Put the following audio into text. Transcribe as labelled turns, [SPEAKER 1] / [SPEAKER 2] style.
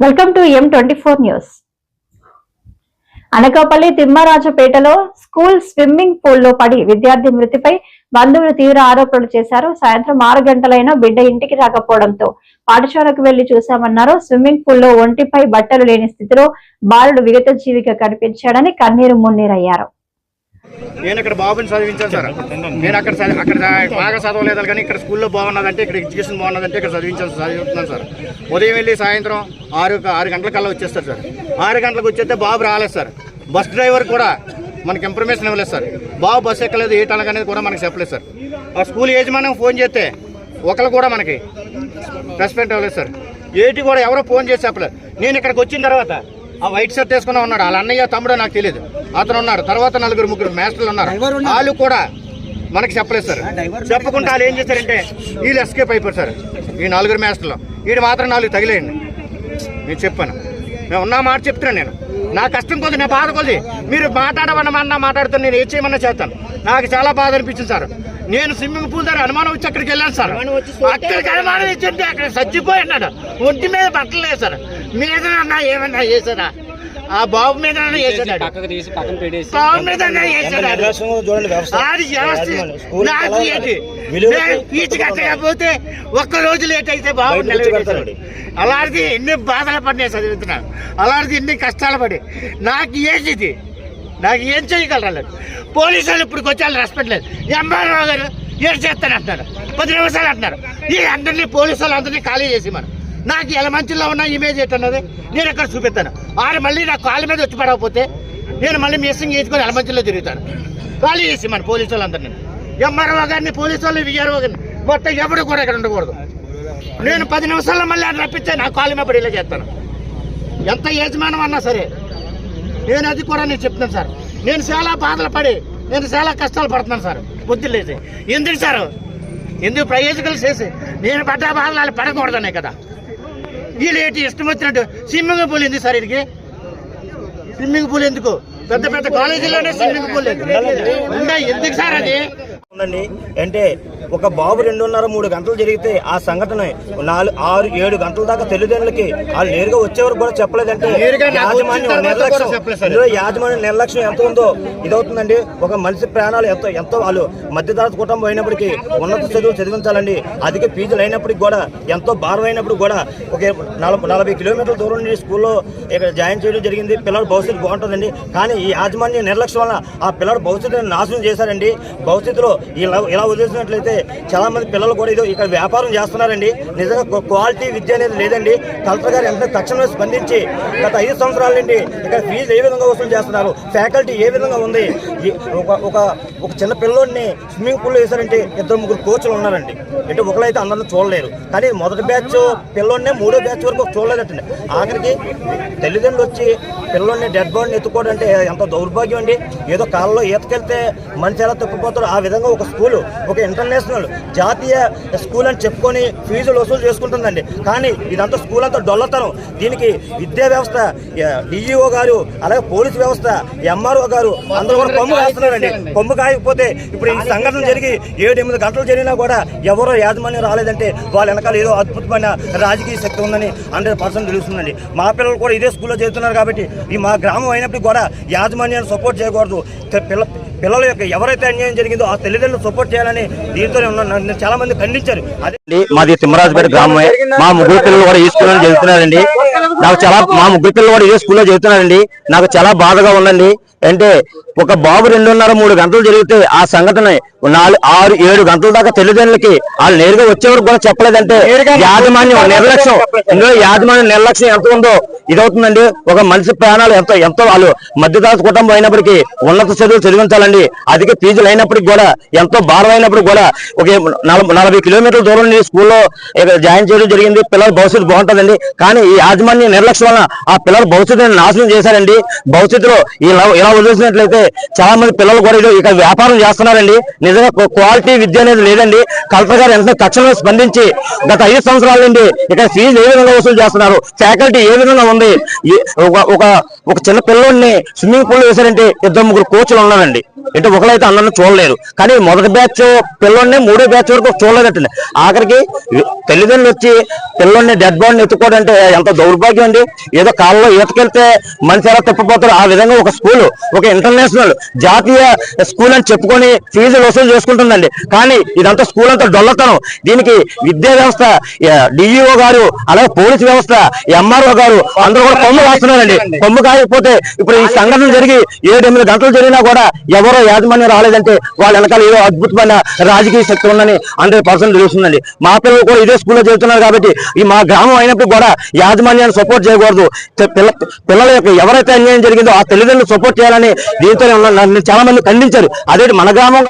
[SPEAKER 1] Welcome to M twenty four news. Anakapalli తిమ్మరాజపేటలో school swimming పూల్లో పడి విద్యార్థి మృతిపై బంధువులు తీవ్ర ఆరోపణలు చేశారు. సాయంత్రం ఆరు గంటలైనా బిడ్డ ఇంటికి రాకపోవడంతో పాఠశాలకు వెళ్ళి చూశామన్నారు. స్విమ్మింగ్ పూల్లో ఒంటిపై బట్టలు లేని స్థితిలో బాలుడు విగత జీవిగా కనిపించాడని కన్నీరు మున్నీరయ్యారు.
[SPEAKER 2] నేను ఇక్కడ బాబుని చదివించాను సార్. నేను అక్కడ అక్కడ బాగా చదవలేదు కానీ ఇక్కడ స్కూల్లో బాగున్నదంటే ఇక్కడ ఎడ్యుకేషన్ బాగున్నదంటే ఇక్కడ చదివించాను చదువుతున్నాను సార్. ఉదయం వెళ్ళి సాయంత్రం ఆరు ఆరు గంటల కల్లా వచ్చేస్తారు సార్. ఆరు గంటలకు వచ్చేస్తే బాబు రాలేదు సార్. బస్ డ్రైవర్ కూడా మనకి ఇన్ఫర్మేషన్ ఇవ్వలేదు సార్. బాబు బస్సు ఎక్కలేదు ఏ టనక అనేది కూడా మనకి చెప్పలేదు సార్. ఆ స్కూల్ యజమానం ఫోన్ చేస్తే ఒకరు కూడా మనకి రెస్పెక్ట్ ఇవ్వలేదు సార్. ఏటి కూడా ఎవరో ఫోన్ చేసి చెప్పలేదు. నేను ఇక్కడికి వచ్చిన తర్వాత ఆ వైట్ షర్ట్ వేసుకుని ఉన్నాడు. వాళ్ళ అన్నయ్య తమ్ముడో నాకు తెలియదు అతను ఉన్నాడు. తర్వాత నలుగురు ముగ్గురు మాస్టర్లు ఉన్నారు. వాళ్ళు కూడా మనకి చెప్పలేదు సార్. చెప్పకుండా వాళ్ళు ఏం చేశారంటే వీళ్ళు ఎస్కేప్ అయిపోయారు సార్. ఈ నలుగురు మాస్టర్లు వీడు మాత్రం నాలుగు తగిలేయండి. నేను చెప్పాను. నేను ఉన్న మాట చెప్తున్నాను నేను. నా కష్టం కొద్ది నా బాధ కొద్ది. మీరు మాట్లాడమన్నమన్నా మాట్లాడుతాను నేను ఏం చేయమన్నా చేస్తాను. నాకు చాలా బాధ అనిపించింది సార్. నేను స్విమ్మింగ్ పూల్ దగ్గర అనుమానం వచ్చి అక్కడికి వెళ్ళాను సార్. అక్కడికి అనుమానం ఇచ్చింటే అక్కడ చచ్చిపోయి అన్నాడు ఒంటి మీద బట్టలు లేదు సార్. మీద అన్నా ఏమన్నా చేశారా ఆ బాబు మీద
[SPEAKER 3] పెట్టేసి
[SPEAKER 2] బాబు మీద ఫీజు కట్టకపోతే ఒక్క రోజు లేట్ అయితే
[SPEAKER 4] పెడతారండి.
[SPEAKER 2] అలాంటిది ఎన్ని బాధలు పడి నేను చదువుతున్నాను అలాంటిది ఎన్ని కష్టాలు పడి. నాకు ఏంటి ఇది? నాకు ఏం చేయగలరు పోలీసు వాళ్ళు ఇప్పుడు వచ్చి రెస్పెక్ట్ లేదు. ఎంఆర్ఓ గారు ఏం చేస్తాను అంటున్నారు? పది నిమిషాలు అంటున్నారు. ఈ అందరినీ పోలీసు వాళ్ళు అందరినీ ఖాళీ చేసి మనం నాకు ఎలమంచిలో ఉన్న ఇమేజ్ ఏంటన్నది నేను ఎక్కడ చూపిస్తాను. ఆరు మళ్ళీ నా కాళ్ళ మీద వచ్చి పడకపోతే నేను మళ్ళీ మిస్సింగ్ చేసుకొని ఎలమంచిలో తిరుగుతాను? ఖాళీ చేసి మన పోలీసు వాళ్ళందరినీ ఎంఆర్ఓ గారిని పోలీసు వాళ్ళు విఆర్ఓ గారిని. మొత్తం ఎవడు కూడా ఇక్కడ ఉండకూడదు. నేను పది నిమిషాల్లో మళ్ళీ ఆయన రప్పించే నా కాళ్ళ మీద పడి ఇలా చేస్తాను. ఎంత యజమానం అన్నా సరే. నేను అది కూడా నేను చెప్తున్నాను సార్. నేను చాలా బాధలు పడి నేను చాలా కష్టాలు పడుతున్నాను సార్. బుద్ధి లేదు. ఎందుకు సార్? ఎందుకు ప్రయోజకులు చేసి నేను పడ్డ బాధలు వాళ్ళు పడకూడదనే కదా. వీళ్ళు ఏంటి ఇష్టం వచ్చినట్టు? స్విమ్మింగ్ పూల్ ఎందుకు సార్ ఇది స్విమ్మింగ్ పూల్ ఎందుకు? పెద్ద పెద్ద కాలేజీలోనే స్విమ్మింగ్ పూల్ ఉన్నాయి ఎందుకు సార్ అది?
[SPEAKER 4] అంటే ఒక బాబు రెండున్నర మూడు గంటలు జరిగితే ఆ సంఘటన నాలుగు ఆరు ఏడు గంటల దాకా తల్లిదండ్రులకి వాళ్ళు నేరుగా వచ్చేవారు కూడా చెప్పలేదంటే యాజమాన్యం నిర్లక్ష్యం. ఇందులో యాజమాన్యం నిర్లక్ష్యం ఎంత ఉందో ఇదవుతుందండి. ఒక మనిషి ప్రాణాలు ఎంతో ఎంతో వాళ్ళు మధ్యతరగతి కుటుంబం అయినప్పటికీ ఉన్నత చదువులు చదివించాలండి. అధిక ఫీజులు అయినప్పటికీ కూడా ఎంతో భారం అయినప్పుడు కూడా ఒక నలభై నలభై కిలోమీటర్ల దూరం నుండి స్కూల్లో ఇక్కడ జాయిన్ చేయడం జరిగింది. పిల్లల భవిష్యత్తు బాగుంటుందండి. కానీ ఈ యాజమాన్య నిర్లక్ష్యం వల్ల ఆ పిల్లల భవిష్యత్తుని నాశనం చేశారండి. భవిష్యత్తులో ఇలా ఇలా వదిలేసినట్లయితే చాలా మంది పిల్లలు కూడా ఇది ఇక్కడ వ్యాపారం చేస్తున్నారండి. నిజంగా క్వాలిటీ విద్య అనేది లేదండి. కలెక్టర్ గారు ఎంత తక్షణమే స్పందించి గత ఐదు సంవత్సరాల నుండి ఇక్కడ ఫీజు ఏ విధంగా వసూలు చేస్తున్నారు? ఫ్యాకల్టీ ఏ విధంగా ఉంది? ఒక ఒక చిన్న పిల్లోడిని స్విమ్మింగ్ పూల్ వేశారంటే ఇద్దరు ముగ్గురు కోచ్లు ఉన్నారండి. అంటే ఒకరైతే అందరిని చూడలేరు. కానీ మొదటి బ్యాచ్ పిల్లోడినే మూడో బ్యాచ్ వరకు చూడలేదటండి. ఆఖరికి తల్లిదండ్రులు వచ్చి పిల్లోడిని డెడ్ బాడీని ఎత్తుకోవడం అంటే ఎంత దౌర్భాగ్యం అండి. ఏదో కాలంలో ఈతకెళ్తే మనిషి ఎలా తప్పిపోతారో ఆ విధంగా ఒక స్కూల్ ఒక ఇంటర్నేషనల్ జాతీయ స్కూల్ అని చెప్పుకొని ఫీజులు వసూలు చేసుకుంటుందండి. కానీ ఇదంతా స్కూల్ అంతా డొల్లతనం. దీనికి విద్యా వ్యవస్థ డిఈఓ గారు అలాగే పోలీస్ వ్యవస్థ ఎంఆర్ఓ గారు అందరూ కూడా కొమ్ము కాస్తున్నారండి కొమ్ము కాయకపోతే ఇప్పుడు ఈ సంఘటన జరిగి ఏడు ఎనిమిది గంటలు జరిగినా కూడా ఎవరో యాజమాన్యం రాలేదంటే వాళ్ళ వెనకాల ఏదో అద్భుతమైన రాజకీయ శక్తి ఉందని హండ్రెడ్ పర్సెంట్ తెలుస్తుందండి. మా పిల్లలు కూడా ఇదే స్కూల్లో చదువుతున్నారు కాబట్టి ఈ మా గ్రామం అయినప్పటికీ కూడా యాజమాన్యాన్ని సపోర్ట్ చేయకూడదు. పిల్ల పిల్లల యొక్క ఎవరైతే అన్యాయం జరిగిందో ఆ తల్లిదండ్రులు సపోర్ట్ చేయాలని దీంతోనే ఉన్నాను నన్ను చాలా మంది ఖండించారు. అదే
[SPEAKER 5] అండి. మాది తిమ్మరాజుపేట గ్రామమే మా ముగ్గురు పిల్లలు కూడా ఈ స్కూల్లో చదువుతున్నారండి. నాకు చాలా మా ముగ్గురు పిల్లలు కూడా ఇదే స్కూల్లో చదువుతున్నారండి. నాకు చాలా బాధగా ఉందండి. అంటే ఒక బాబు రెండున్నర మూడు గంటలు జరిగితే ఆ సంఘటన నాలుగు ఆరు ఏడు గంటల దాకా తల్లిదండ్రులకి వాళ్ళు నేరుగా వచ్చేవరకు కూడా చెప్పలేదంటే యాజమాన్యం నిర్లక్ష్యం. ఇందులో యాజమాన్యం నిర్లక్ష్యం ఎంత ఉందో ఇదవుతుందండి. ఒక మనిషి ప్రాణాలు ఎంతో ఎంతో వాళ్ళు మధ్యతరగతి కుటుంబం అయినప్పటికీ ఉన్నత చదువులు చదివించాలండి. అధిక ఫీజులు అయినప్పటికీ కూడా ఎంతో భారం అయినప్పుడు కూడా ఒక నలభై నలభై కిలోమీటర్ల దూరం నుండి స్కూల్లో జాయిన్ చేయడం జరిగింది. పిల్లల భవిష్యత్తు బాగుంటుందండి. కానీ ఈ యాజమాన్య నిర్లక్ష్యం వలన ఆ పిల్లల భవిష్యత్తుని నాశనం చేశారండి. భవిష్యత్తులో ఇలా ఇలా వదిలేసినట్లయితే చాలా మంది పిల్లలు కూడా ఇక్కడ వ్యాపారం చేస్తున్నారండి. నిజంగా క్వాలిటీ విద్య అనేది లేదండి. కలెక్టర్ గారు ఎంత తక్షణమే స్పందించి గత ఐదు సంవత్సరాల నుండి ఇక్కడ ఫీజు ఏ విధంగా వసూలు చేస్తున్నారు? ఫ్యాకల్టీ ఏ విధంగా ఉంది? ఒక ఒక చిన్న పిల్లోడిని స్విమ్మింగ్ పూల్ వేశారంటే ఇద్దరు ముగ్గురు కోచ్లు ఉన్నారండి. అంటే ఒకరైతే అందరిని చూడలేరు. కానీ మొదటి బ్యాచ్ పిల్లోడిని మూడో బ్యాచ్ వరకు చూడలేదటండి. ఆఖరికి తల్లిదండ్రులు వచ్చి పిల్లోడిని డెడ్ బాడీని ఎత్తుకోవడంటే ఎంత దౌర్భాగ్యం అండి. ఏదో కాలంలో ఈతకెళ్తే మనిషి ఎలా తిప్పపోతారు ఆ విధంగా ఒక స్కూల్ ఒక ఇంటర్నేషనల్ జాతీయ స్కూల్ అని చెప్పుకొని ఫీజులు వసూలు చేసుకుంటుందండి. కానీ ఇదంతా స్కూల్ అంతా డొల్లతనం. దీనికి విద్యా వ్యవస్థ డిఈఓ గారు అలాగే పోలీస్ వ్యవస్థ ఎంఆర్ఓ గారు అందరూ కూడా కొమ్ము కాస్తున్నారండి. కొమ్ము కాయకపోతే ఇప్పుడు ఈ సంఘటన జరిగి ఏడు ఎనిమిది గంటలు జరిగినా కూడా ఎవరో యాజమాన్యం రాలేదంటే వాళ్ళ వెనకాల ఏదో అద్భుతమైన రాజకీయ శక్తి ఉందని హండ్రెడ్ పర్సెంట్ తెలుస్తుందండి మా పిల్లలు కూడా ఇదే స్కూల్లో చదువుతున్నారు కాబట్టి ఈ మా గ్రామం అయినప్పుడు కూడా యాజమాన్యాన్ని సపోర్ట్ చేయకూడదు. పిల్లల యొక్క ఎవరైతే అన్యాయం జరిగిందో ఆ తల్లిదండ్రులు సపోర్ట్ చేయాలని దీంతో చాలా మంది ఖండించారు. అదే మన గ్రామం